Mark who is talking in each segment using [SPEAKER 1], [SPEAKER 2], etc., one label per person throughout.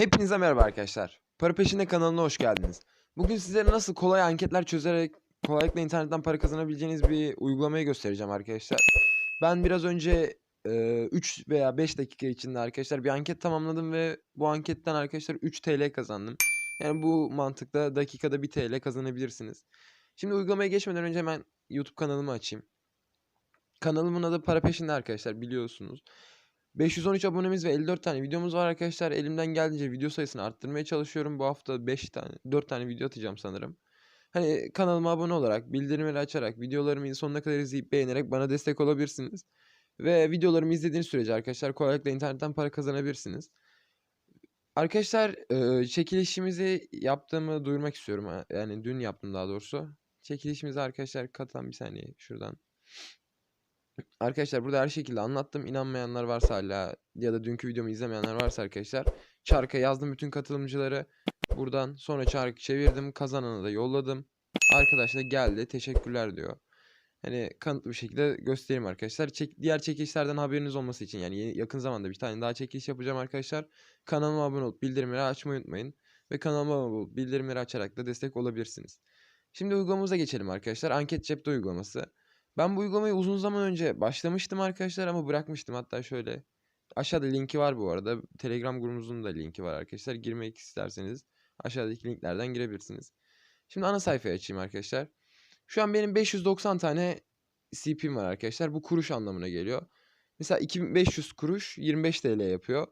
[SPEAKER 1] Hepinize merhaba arkadaşlar. Para Peşinde kanalına hoş geldiniz. Bugün sizlere nasıl kolay anketler çözerek kolaylıkla internetten para kazanabileceğiniz bir uygulamayı göstereceğim arkadaşlar. Ben biraz önce 3 veya 5 dakika içinde arkadaşlar bir anket tamamladım ve bu anketten arkadaşlar 3 TL kazandım. Yani bu mantıkla dakikada 1 TL kazanabilirsiniz. Şimdi uygulamaya geçmeden önce hemen YouTube kanalımı açayım. Kanalımın adı Para Peşinde arkadaşlar biliyorsunuz. 513 abonemiz ve 54 tane videomuz var arkadaşlar. Elimden geldiğince video sayısını arttırmaya çalışıyorum. Bu hafta 5 tane, 4 tane video atacağım sanırım. Hani kanalıma abone olarak, bildirimleri açarak, videolarımı sonuna kadar izleyip beğenerek bana destek olabilirsiniz. Ve videolarımı izlediğiniz sürece arkadaşlar kolaylıkla internetten para kazanabilirsiniz. Arkadaşlar e, çekilişimizi yaptığımı duyurmak istiyorum. Yani dün yaptım daha doğrusu. Çekilişimizi arkadaşlar katılan bir saniye şuradan. Arkadaşlar burada her şekilde anlattım. İnanmayanlar varsa hala ya da dünkü videomu izlemeyenler varsa arkadaşlar çarka yazdım bütün katılımcıları. Buradan sonra çarkı çevirdim. Kazananı da yolladım. Arkadaş da geldi. Teşekkürler diyor. Hani kanıtlı bir şekilde göstereyim arkadaşlar. Çek, diğer çekilişlerden haberiniz olması için yani yeni- yakın zamanda bir tane daha çekiliş yapacağım arkadaşlar. Kanalıma abone olup bildirimleri açmayı unutmayın. Ve kanalıma abone olup bildirimleri açarak da destek olabilirsiniz. Şimdi uygulamamıza geçelim arkadaşlar. Anket cepte uygulaması. Ben bu uygulamayı uzun zaman önce başlamıştım arkadaşlar ama bırakmıştım. Hatta şöyle aşağıda linki var bu arada. Telegram grubumuzun da linki var arkadaşlar. Girmek isterseniz aşağıdaki linklerden girebilirsiniz. Şimdi ana sayfayı açayım arkadaşlar. Şu an benim 590 tane CP'm var arkadaşlar. Bu kuruş anlamına geliyor. Mesela 2500 kuruş 25 TL yapıyor.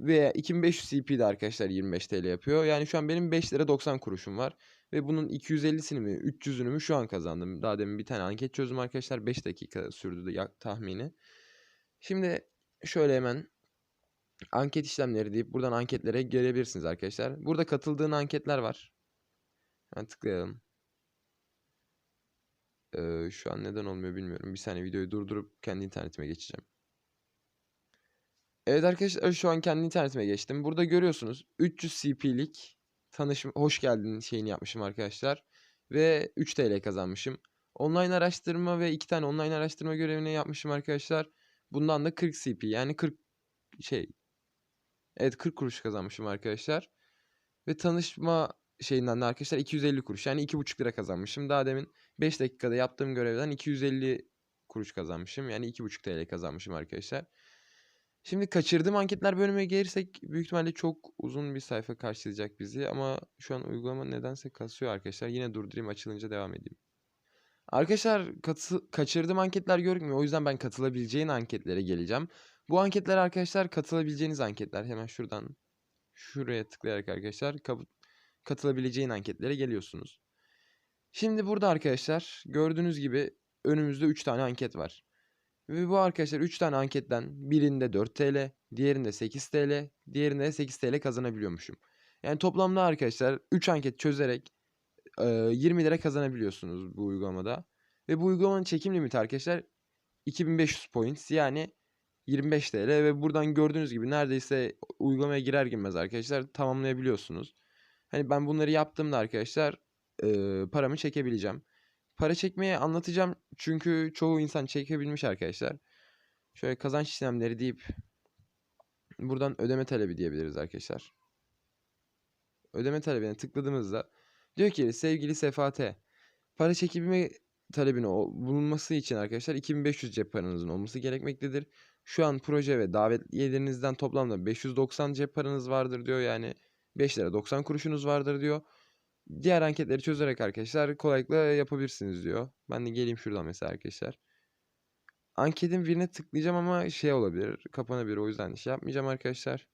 [SPEAKER 1] Ve 2500 CP de arkadaşlar 25 TL yapıyor. Yani şu an benim 5 lira 90 kuruşum var. Ve bunun 250'sini mi 300'ünü mü şu an kazandım. Daha demin bir tane anket çözdüm arkadaşlar. 5 dakika sürdü de ya- tahmini. Şimdi şöyle hemen anket işlemleri deyip buradan anketlere gelebilirsiniz arkadaşlar. Burada katıldığın anketler var. Hemen tıklayalım. Ee, şu an neden olmuyor bilmiyorum. Bir saniye videoyu durdurup kendi internetime geçeceğim. Evet arkadaşlar şu an kendi internetime geçtim. Burada görüyorsunuz 300 CP'lik tanışım hoş geldin şeyini yapmışım arkadaşlar. Ve 3 TL kazanmışım. Online araştırma ve 2 tane online araştırma görevini yapmışım arkadaşlar. Bundan da 40 CP yani 40 şey Evet 40 kuruş kazanmışım arkadaşlar. Ve tanışma şeyinden de arkadaşlar 250 kuruş yani 2,5 lira kazanmışım. Daha demin 5 dakikada yaptığım görevden 250 kuruş kazanmışım. Yani 2,5 TL kazanmışım arkadaşlar. Şimdi kaçırdığım anketler bölümüne gelirsek büyük ihtimalle çok uzun bir sayfa karşılayacak bizi ama şu an uygulama nedense kasıyor arkadaşlar. Yine durdurayım açılınca devam edeyim. Arkadaşlar katı- kaçırdığım anketler görünmüyor. O yüzden ben katılabileceğin anketlere geleceğim. Bu anketler arkadaşlar katılabileceğiniz anketler. Hemen şuradan şuraya tıklayarak arkadaşlar katılabileceğin anketlere geliyorsunuz. Şimdi burada arkadaşlar gördüğünüz gibi önümüzde 3 tane anket var. Ve bu arkadaşlar 3 tane anketten birinde 4 TL, diğerinde 8 TL, diğerinde 8 TL kazanabiliyormuşum. Yani toplamda arkadaşlar 3 anket çözerek e, 20 lira kazanabiliyorsunuz bu uygulamada. Ve bu uygulamanın çekim limiti arkadaşlar 2500 points yani 25 TL ve buradan gördüğünüz gibi neredeyse uygulamaya girer girmez arkadaşlar tamamlayabiliyorsunuz. Hani ben bunları yaptığımda arkadaşlar paramı çekebileceğim. Para çekmeyi anlatacağım çünkü çoğu insan çekebilmiş arkadaşlar. Şöyle kazanç işlemleri deyip buradan ödeme talebi diyebiliriz arkadaşlar. Ödeme talebine tıkladığımızda diyor ki sevgili Sefa T, para çekimi talebine bulunması için arkadaşlar 2500 cep paranızın olması gerekmektedir. Şu an proje ve davetlilerinizden toplamda 590 cep paranız vardır diyor. Yani 5 lira 90 kuruşunuz vardır diyor. Diğer anketleri çözerek arkadaşlar kolaylıkla yapabilirsiniz diyor. Ben de geleyim şuradan mesela arkadaşlar. Anketin birine tıklayacağım ama şey olabilir, kapanabilir. O yüzden şey yapmayacağım arkadaşlar.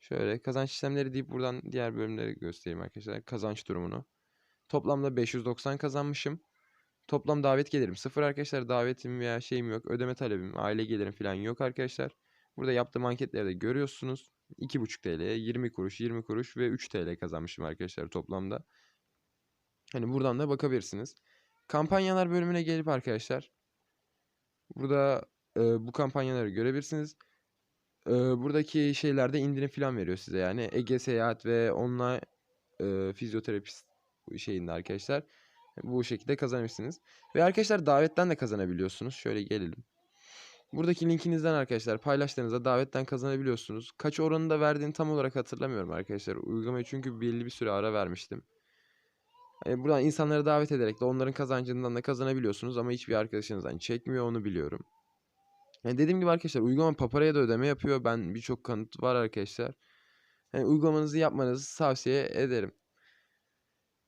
[SPEAKER 1] Şöyle kazanç işlemleri deyip buradan diğer bölümleri göstereyim arkadaşlar. Kazanç durumunu. Toplamda 590 kazanmışım. Toplam davet gelirim sıfır arkadaşlar. Davetim veya şeyim yok. Ödeme talebim, aile gelirim falan yok arkadaşlar. Burada yaptığım anketleri de görüyorsunuz. 2,5 TL, 20 kuruş, 20 kuruş ve 3 TL kazanmışım arkadaşlar toplamda. Hani buradan da bakabilirsiniz. Kampanyalar bölümüne gelip arkadaşlar burada e, bu kampanyaları görebilirsiniz. E, buradaki şeylerde indirim falan veriyor size. Yani Ege Seyahat ve online e, fizyoterapist şeyinde arkadaşlar. Bu şekilde kazanırsınız. Ve arkadaşlar davetten de kazanabiliyorsunuz. Şöyle gelelim. Buradaki linkinizden arkadaşlar paylaştığınızda davetten kazanabiliyorsunuz. Kaç oranında verdiğini tam olarak hatırlamıyorum arkadaşlar. Uygulamaya çünkü belli bir süre ara vermiştim. Hani buradan insanları davet ederek de onların kazancından da kazanabiliyorsunuz ama hiçbir arkadaşınızdan çekmiyor onu biliyorum. Yani dediğim gibi arkadaşlar uygulama Papara'ya da ödeme yapıyor. Ben birçok kanıt var arkadaşlar. Yani uygulamanızı yapmanızı tavsiye ederim.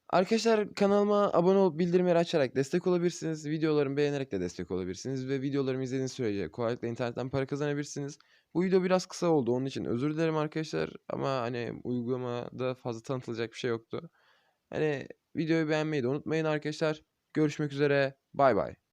[SPEAKER 1] Arkadaşlar kanalıma abone olup bildirimleri açarak destek olabilirsiniz. Videolarımı beğenerek de destek olabilirsiniz. Ve videolarımı izlediğiniz sürece kolaylıkla internetten para kazanabilirsiniz. Bu video biraz kısa oldu. Onun için özür dilerim arkadaşlar. Ama hani uygulamada fazla tanıtılacak bir şey yoktu. Hani videoyu beğenmeyi de unutmayın arkadaşlar. Görüşmek üzere. Bay bay.